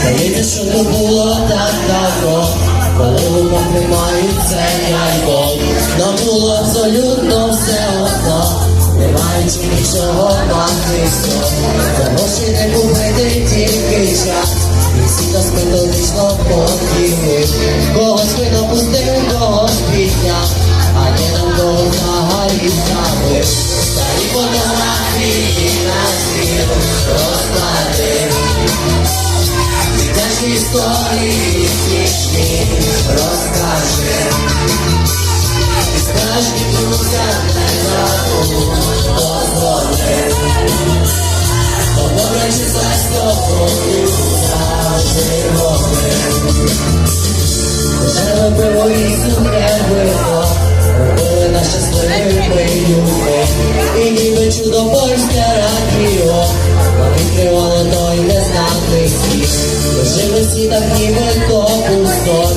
Здається, що не було так давно, коли умов немає цей альбом. Нам було абсолютно все одно, не маючи нічого мати все. За гроші не купити тільки час. І всі нас методично покинули. Історії смішні розкаже. І справжні друзям не забудь дозволи. Поборючи за тобою завжди говори. Жили пиво і сухе вино, робили нас щасливими людьми. І ніби чудо польське радіо, Жили всі так ніби то пусто,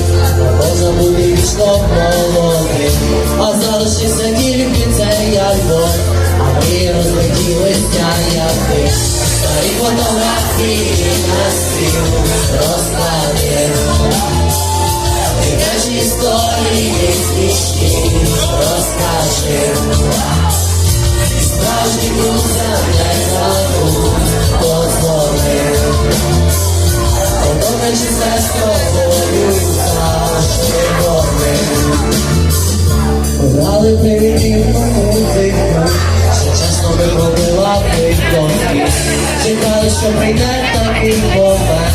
можна бути вічно молодим. А залишився тільки цей альбом, а ми розлетілися як ти. Старі фотографії на стіл розклади. Дитячі історії смішні розкажи. І Справжні прикладки. Чекали, що прийде такий момент,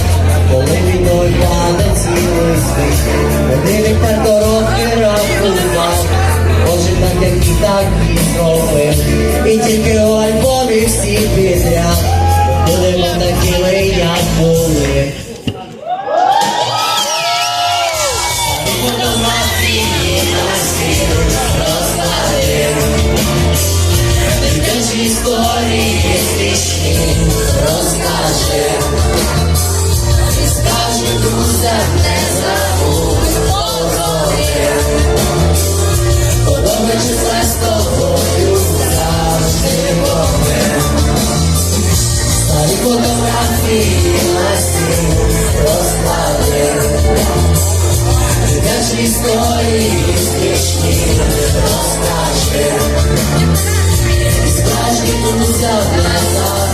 коли війною паде цілий світ. Один відперто роки рахував, кожен так, як і так і зробив. І тільки у альбомі всі підряд, будемо такими, як були сміх розкаже, і скаже друзям не забудь похоже, подобне числа з тобою завжди вогне. Старі фотографії на стіл розкладе, дитячі історії смішні розкаже. Скажи, кто взял глаза